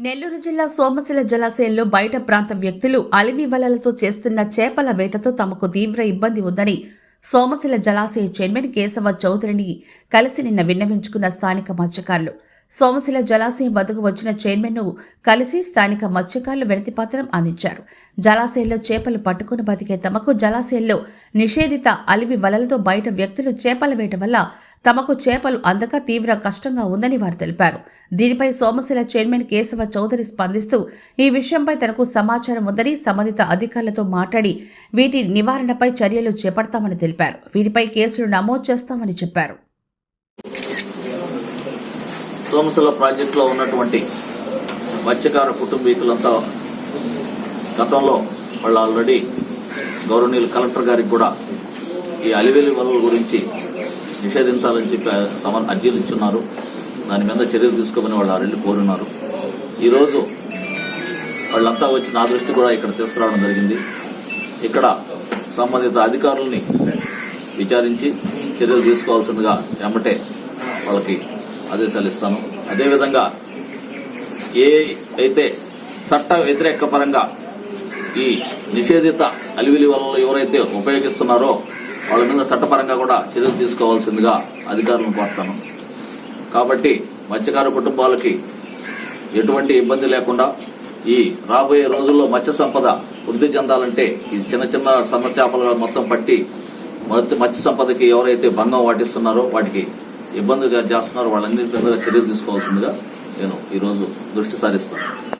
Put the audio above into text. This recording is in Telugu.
నెల్లూరు జిల్లా సోమశిల జలాశయంలో బయట ప్రాంత వ్యక్తులు అలివి వలలతో చేస్తున్న చేపల వేటతో తమకు తీవ్ర ఇబ్బంది ఉందని సోమశిల జలాశయ చైర్మన్ కేశవ చౌదరిని కలిసి నిన్న విన్నవించుకున్న స్థానిక మత్స్యకారులు. సోమశిల జలాశయం వద్దకు వచ్చిన చైర్మన్ను కలిసి స్థానిక మత్స్యకారులు వినతిపత్రం అందించారు. జలాశయంలో చేపలు పట్టుకుని బతికే తమకు జలాశయంలో నిషేధిత అలివి వలలతో బయట వ్యక్తులు చేపల వేట వల్ల తమకు చేపలు అందక తీవ్ర కష్టంగా ఉందని వారు తెలిపారు. దీనిపై సోమశిల చైర్మన్ కేశవ చౌదరి స్పందిస్తూ ఈ విషయంపై తనకు సమాచారం ఉందని సంబంధిత అధికారులతో మాట్లాడి వీటి నివారణపై చర్యలు చేపడతామని తెలిపారు. వీరిపై కేసులు నమోదు చేస్తామని చెప్పారు. సోమశిల ప్రాజెక్టులో ఉన్నటువంటి మత్స్యకార కుటుంబీకులంతా గతంలో వాళ్ళు ఆల్రెడీ గౌరవనీయులు కలెక్టర్ గారికి కూడా ఈ అలివేలి వలల గురించి నిషేధించాలని చెప్పి సమర్ అర్జీలు ఇచ్చున్నారు. దాని మీద చర్యలు తీసుకోమని వాళ్ళు ఆరెళ్ళు కోరున్నారు. ఈరోజు వాళ్ళంతా వచ్చి నా దృష్టి కూడా ఇక్కడ తీసుకురావడం జరిగింది. ఇక్కడ సంబంధిత అధికారుల్ని విచారించి చర్యలు తీసుకోవాల్సిందిగా ఎమ్మటే వాళ్ళకి ఆదేశాలు ఇస్తాను. అదేవిధంగా ఏ అయితే చట్ట వ్యతిరేక పరంగా ఈ నిషేధిత అలివిలి వల్ల ఎవరైతే ఉపయోగిస్తున్నారో వాళ్ళ మీద చట్టపరంగా కూడా చర్యలు తీసుకోవాల్సిందిగా అధికారులను కోరుతాను. కాబట్టి మత్స్యకార కుటుంబాలకి ఎటువంటి ఇబ్బంది లేకుండా ఈ రాబోయే రోజుల్లో మత్స్య సంపద వృద్ధి చెందాలంటే ఈ చిన్న చిన్న సన్న చేపలు మొత్తం పట్టి మత్స్య సంపదకి ఎవరైతే భంగం వాటిస్తున్నారో వాటికి ఇబ్బందిగా చేస్తున్నారో వాళ్ళందరి మీద చర్యలు తీసుకోవాల్సిందిగా నేను ఈరోజు దృష్టి సారిస్తాను.